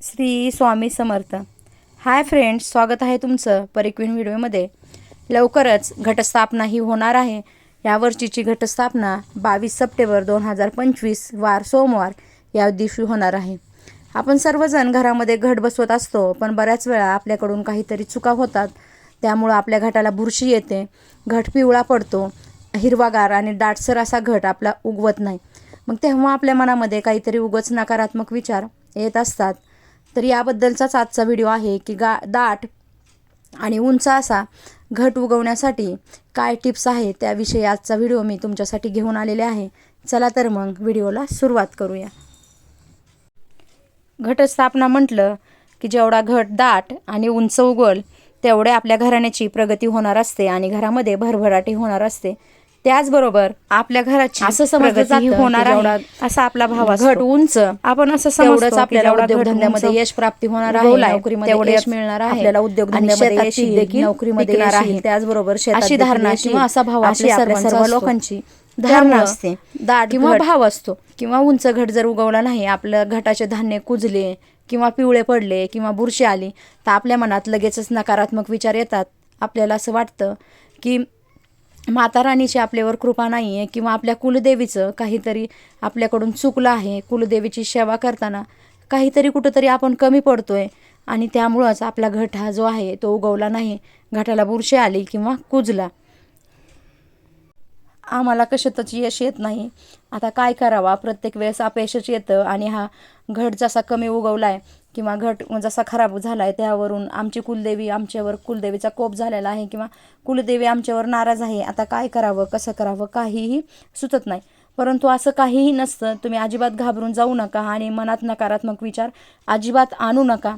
Shri Swami Samarth. Hi friends स्वागत आहे तुमचं परिक्विन व्हिडिओमध्ये. लवकरच घटस्थापना ही होणार आहे. यावर्षीची घटस्थापना बावीस सप्टेंबर दोन हजार पंचवीस वार सोमवार या दिवशी होणार आहे. आपण सर्वजण घरामध्ये घट बसवत असतो पण बऱ्याच वेळा आपल्याकडून काहीतरी चुका होतात. त्यामुळं आपल्या घटाला बुरशी येते घट पिवळा पडतो हिरवागार आणि दाटसर असा घट आपला उगवत नाही. मग तेव्हा आपल्या मनामध्ये काहीतरी उगच नकारात्मक विचार येत असतात. तर याबद्दलचाच आजचा व्हिडिओ आहे की गा दाट आणि उंच असा घट उगवण्यासाठी काय टिप्स आहे त्याविषयी आजचा व्हिडिओ मी तुमच्यासाठी घेऊन आलेले आहे. चला तर मग व्हिडिओला सुरुवात करूया. घटस्थापना म्हटलं की जेवढा घट दाट आणि उंच उगवल तेवढे आपल्या घराण्याची प्रगती होणार असते आणि घरामध्ये भरभराटी होणार असते. त्याचबरोबर आपल्या घराची असं समजलं होणार. असा आपला भाव घट उंच आपण असं समजतो आपल्याला उद्योगधंद्यामध्ये यश प्राप्ती होणार आहे नोकरीमध्ये यश मिळणार आहे आपल्याला उद्योगधंद्यामध्ये यश देखील नोकरीमध्ये यश आहे. त्याचबरोबर अशी धारणा किंवा. असा भाव अशी आपल्या सर्व. लोकांची धारणा असते. दाट किंवा. भाव असतो किंवा उंच घट जर उगवला नाही आपलं घटाचे धान्य कुजले किंवा पिवळे पडले किंवा बुरशी आली तर आपल्या मनात लगेचच नकारात्मक विचार येतात आपल्याला असं वाटतं की माता राणीची आपल्यावर कृपा नाही आहे किंवा आपल्या कुलदेवीचं काहीतरी आपल्याकडून चुकलं आहे कुलदेवीची सेवा करताना काहीतरी कुठंतरी आपण कमी पडतो आहे आणि त्यामुळंच आपला घट हा जो आहे तो उगवला नाही. घटाला बुरशी आली किंवा कुजला. आम्हाला कशातच यश येत नाही. आता काय करावा? प्रत्येक वेळेस अपयशच येतं आणि हा घट जसा कमी उगवला आहे किंवा घट जसा खराब झाला आहे त्यावरून आमची कुलदेवी आमच्यावर कुलदेवीचा कोप झालेला आहे किंवा कुलदेवी आमच्यावर नाराज आहे. आता काय करावं? कसं करावं? काहीही सुचत नाही. परंतु असं काहीही नसतं तुम्ही अजिबात घाबरून जाऊ नका आणि मनात नकारात्मक विचार अजिबात आणू नका.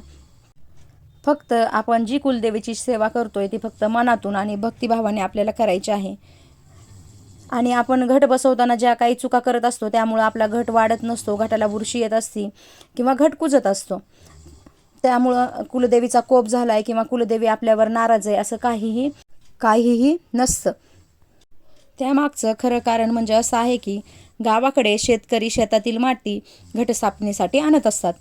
फक्त आपण जी कुलदेवीची सेवा करतोय ती फक्त मनातून आणि भक्तिभावाने आपल्याला करायची आहे. आणि आपण घट बसवताना ज्या काही चुका करत असतो त्यामुळं आपला घट वाढत नसतो घटाला बुरशी येत असती किंवा घट कुजत असतो. त्यामुळं कुलदेवीचा कोप झाला आहे किंवा कुलदेवी आपल्यावर नाराज आहे असं काहीही काहीही नसतं. त्यामागचं खरं कारण म्हणजे असं आहे की गावाकडे शेतकरी शेतातील माती घटस्थापनेसाठी आणत असतात.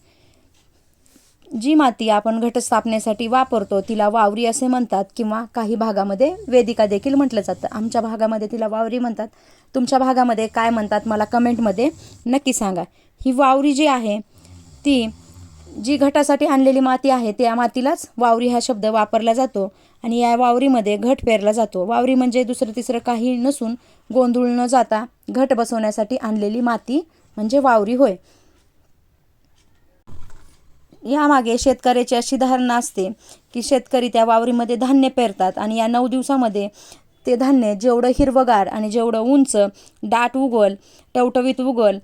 जी माती आपण घटस्थापनेसाठी वापरतो तिला वावरी असे म्हणतात किंवा काही भागामध्ये वेदिका देखील म्हटलं जातं. आमच्या भागामध्ये तिला वावरी म्हणतात. तुमच्या भागामध्ये काय म्हणतात मला कमेंटमध्ये नक्की सांगा. ही वावरी जी आहे ती जी घटासाठी आणलेली माती आहे त्या मातीलाच वावरी हा शब्द वापरला जातो आणि या वावरीमध्ये घट पेरला जातो. वावरी म्हणजे दुसरं तिसरं काही नसून गोंधळ न जाता घट बसवण्यासाठी आणलेली माती म्हणजे वावरी होय. यामागे शेतकऱ्याची अशी धारणा असते की शेतकरी त्या वावरीमध्ये धान्य पेरतात आणि या नऊ दिवसामध्ये ते धान्य जेवढं हिरवगार आणि जेवढं उंच दाट उगल टवटवीत उगल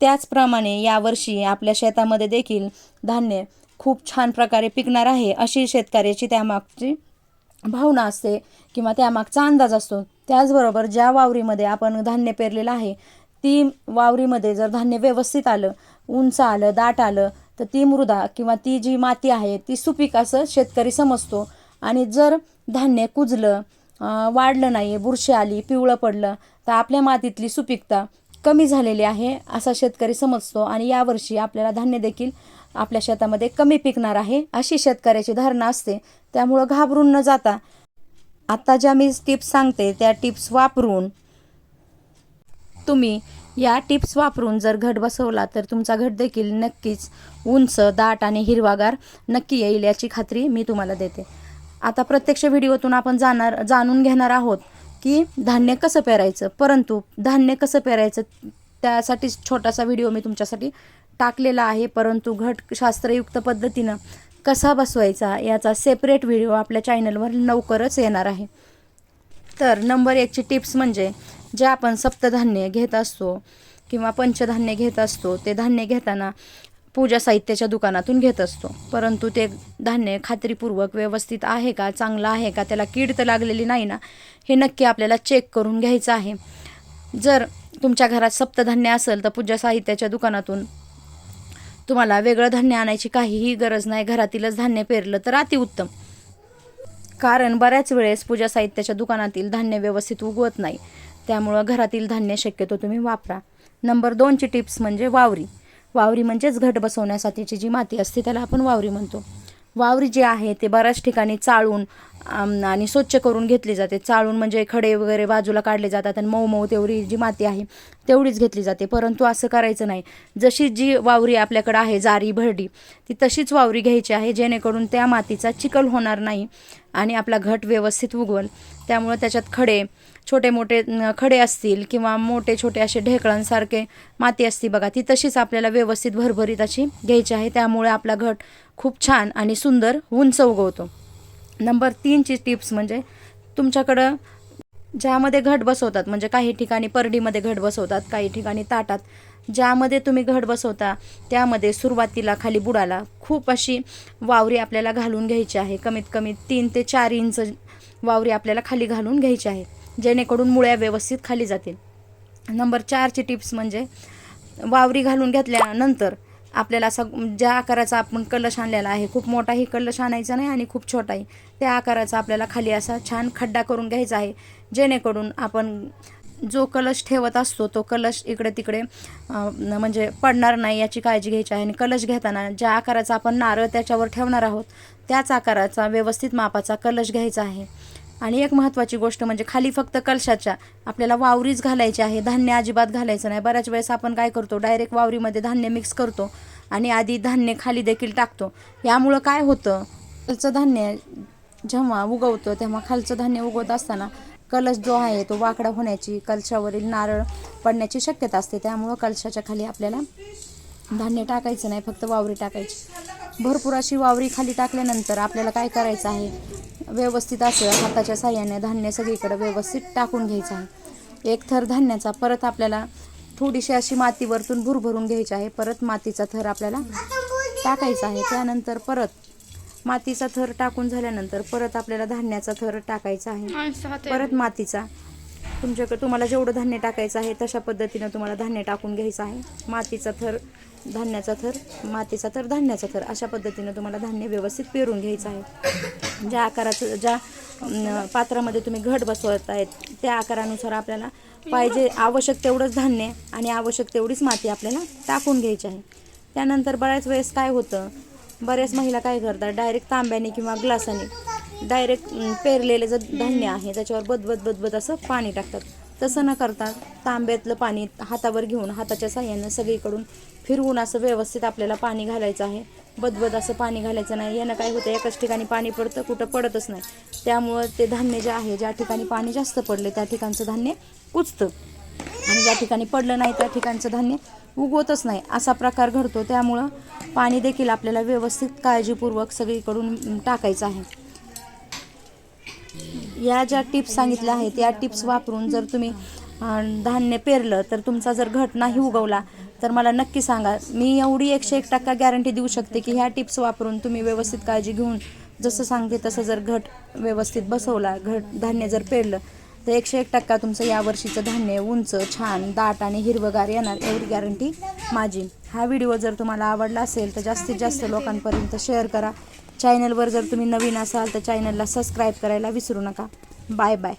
त्याचप्रमाणे यावर्षी आपल्या शेतामध्ये देखील धान्य खूप छान प्रकारे पिकणार आहे अशी शेतकऱ्याची त्यामागची भावना असते किंवा त्यामागचा अंदाज असतो. त्याचबरोबर ज्या वावरीमध्ये आपण धान्य पेरलेलं आहे ती वावरीमध्ये जर धान्य व्यवस्थित आलं उंच आलं दाट आलं तर ती मृदा किंवा ती जी माती आहे ती सुपीक असं शेतकरी समजतो. आणि जर धान्य कुजलं वाढलं नाही बुरशी आली पिवळं पडलं तर आपल्या मातीतली सुपीकता कमी झालेली आहे असा शेतकरी समजतो. आणि यावर्षी आपल्याला धान्य देखील आपल्या शेतामध्ये कमी पिकणार आहे अशी शेतकऱ्याची धारणा असते. त्यामुळं घाबरून न जाता आता ज्या मी टिप्स सांगते त्या टिप्स वापरून तुम्ही या टिप्स वापरून जर घट बसवला तर तुमचा घट देखील नक्कीच उंच दाट आणि हिरवागार नक्की येईल याची खात्री मी तुम्हाला देते. आता प्रत्यक्ष व्हिडिओतून आपण जाणार जाणून घेणार आहोत की धान्य कसं पेरायचं. परंतु धान्य कसं पेरायचं त्यासाठी छोटासा व्हिडिओ मी तुमच्यासाठी टाकलेला आहे. परंतु घट शास्त्रयुक्त पद्धतीनं कसा बसवायचा याचा सेपरेट व्हिडिओ आपल्या चॅनलवर लवकरच येणार आहे. तर नंबर एकची टिप्स म्हणजे जे आपण सप्तधान्य घेत असतो किंवा पंचधान्य घेत असतो ते धान्य घेताना पूजा साहित्याच्या दुकानातून घेत असतो. परंतु ते धान्य खात्रीपूर्वक व्यवस्थित आहे का चांगलं आहे का त्याला कीड तर लागलेली नाही ना हे नक्की आपल्याला चेक करून घ्यायचं आहे. जर तुमच्या घरात सप्तधान्य असेल तर पूजा साहित्याच्या दुकानातून तुम्हाला वेगळं धान्य आणायची काहीही गरज नाही घरातीलच धान्य पेरलं तर अतिउत्तम. कारण बऱ्याच वेळेस पूजा साहित्याच्या दुकानातील धान्य व्यवस्थित उगवत नाही. त्यामुळं घरातील धान्य शक्यतो तुम्ही वापरा. नंबर दोनची टिप्स म्हणजे वावरी. वावरी म्हणजेच घट बसवण्यासाठीची जी माती असते त्याला आपण वावरी म्हणतो. वावरी जी आहे ते बऱ्याच ठिकाणी चाळून आणि स्वच्छ करून घेतली जाते. चाळून म्हणजे खडे वगैरे बाजूला काढले जातात आणि मऊ मऊ तेवढी जी माती आहे तेवढीच घेतली जाते. परंतु असं करायचं नाही. जशी जी वावरी आपल्याकडं आहे जारी भरडी ती तशीच वावरी घ्यायची आहे. जेणेकरून त्या मातीचा चिखल होणार नाही आणि आपला घट व्यवस्थित उगवल. त्यामुळं त्याच्यात खडे छोटे मोठे खडे असतील किंवा मोठे छोटे असे ढेकळांसारखे माती असती बघा ती तशीच आपल्याला व्यवस्थित भरभरीत अशी घ्यायची आहे. त्यामुळे आपला घट खूप छान आणि सुंदर उंच उगवतो नंबर तीनची टिप्स म्हणजे तुमच्याकडं ज्यामध्ये घट बसवतात म्हणजे काही ठिकाणी परडीमध्ये घट बसवतात काही ठिकाणी ताटात ज्यामध्ये तुम्ही घट बसवता त्यामध्ये सुरुवातीला खाली बुडाला खूप अशी वावरी आपल्याला घालून घ्यायची आहे. कमीत कमी तीन ते चार इंच वावरी आपल्याला खाली घालून घ्यायची आहे. जेणेकरून मुळ्या व्यवस्थित खाली जातील. नंबर चारची टिप्स म्हणजे वावरी घालून घेतल्यानंतर आपल्याला असा ज्या आकाराचा आपण कलश आणलेला आहे खूप मोठाही कलश आणायचा नाही आणि खूप छोटाही त्या आकाराचा आपल्याला खाली असा छान खड्डा करून घ्यायचा आहे. जेणेकरून आपण जो कलश ठेवत असतो तो कलश इकडे तिकडे म्हणजे पडणार नाही याची काळजी घ्यायची आहे. आणि कलश घेताना ज्या आकाराचा आपण नारळ त्याच्यावर ठेवणार आहोत त्याच आकाराचा व्यवस्थित मापाचा कलश घ्यायचा आहे. आणि एक महत्त्वाची गोष्ट म्हणजे खाली फक्त कलशाच्या आपल्याला वावरीच घालायची आहे. धान्य अजिबात घालायचं नाही. बऱ्याच वेळेस आपण काय करतो डायरेक्ट वावरीमध्ये धान्य मिक्स करतो आणि आधी धान्य खाली देखील टाकतो. यामुळं काय होतं खालचं धान्य जेव्हा उगवतं तेव्हा खालचं धान्य उगवत असताना कलश जो आहे तो वाकडा होण्याची कलशावरील नारळ पडण्याची शक्यता असते. त्यामुळं कलशाच्या खाली आपल्याला धान्य टाकायचं नाही फक्त वावरी टाकायची. भरपूर अशी वावरी खाली टाकल्यानंतर आपल्याला काय करायचं आहे व्यवस्थित असं हाताच्या साह्याने धान्य सगळीकडे व्यवस्थित टाकून घ्यायचं आहे. एक थर धान्याचा परत आपल्याला थोडीशी अशी माती वरतून भुरभरून घ्यायची आहे. परत मातीचा थर आपल्याला टाकायचा आहे. त्यानंतर परत मातीचा थर टाकून झाल्यानंतर परत आपल्याला धान्याचा थर टाकायचा आहे. परत मातीचा. तुमच्याकडे तुम्हाला जेवढं धान्य टाकायचं आहे तशा पद्धतीनं तुम्हाला धान्य टाकून घ्यायचं आहे. मातीचा थर धान्याचा थर मातीचा थर धान्याचा थर अशा पद्धतीनं तुम्हाला धान्य व्यवस्थित पेरून घ्यायचं आहे. ज्या आकाराचं ज्या पात्रामध्ये तुम्ही घट बसवत आहेत त्या आकारानुसार आपल्याला पाहिजे आवश्यक तेवढंच धान्य आणि आवश्यक तेवढीच माती आपल्याला टाकून घ्यायची आहे. त्यानंतर बऱ्याच वेळेस काय होतं बऱ्याच महिला काय करतात डायरेक्ट तांब्याने किंवा ग्लासाने डायरेक्ट पेरलेलं जे धान्य आहे त्याच्यावर बदबद बदबद असं पाणी टाकतात. तसं न करता तांब्यातलं पाणी हातावर घेऊन हाताच्या साह्यानं सगळीकडून फिरवून असं व्यवस्थित आपल्याला पाणी घालायचं आहे. बदबद असं पाणी घालायचं नाही. यानं काय होतं एकाच ठिकाणी पाणी पडतं कुठं पडतच नाही. त्यामुळं ते धान्य जे आहे ज्या ठिकाणी पाणी जास्त पडले त्या ठिकाणचं धान्य कुचतं आणि ज्या ठिकाणी पडलं नाही त्या ठिकाणचं धान्य उगवतच नाही. असा प्रकार घडतो. त्यामुळं पाणी देखील आपल्याला व्यवस्थित काळजीपूर्वक सगळीकडून टाकायचं आहे. या ज्या टिप्स सांगितल्या आहेत या टिप्स वापरून जर तुम्ही धान्य पेरलं तर तुमचा जर घट नाही उगवला तर मला नक्की सांगा. मी एवढी एकशे एक टक्का गॅरंटी देऊ शकते की ह्या टिप्स वापरून तुम्ही व्यवस्थित काळजी घेऊन जसं सांगते तसं जर घट व्यवस्थित बसवला घट धान्य जर पेरलं तर एकशे एक टक्का तुमचं यावर्षीचं धान्य उंच छान दाट आणि हिरवगार येणार एवढी गॅरंटी माझी. हा व्हिडिओ जर तुम्हाला आवडला असेल तर जास्तीत जास्त लोकांपर्यंत शेअर करा. चॅनलवर जर तुम्ही नवीन असाल तर चॅनलला सबस्क्राईब करायला विसरू नका. Bye bye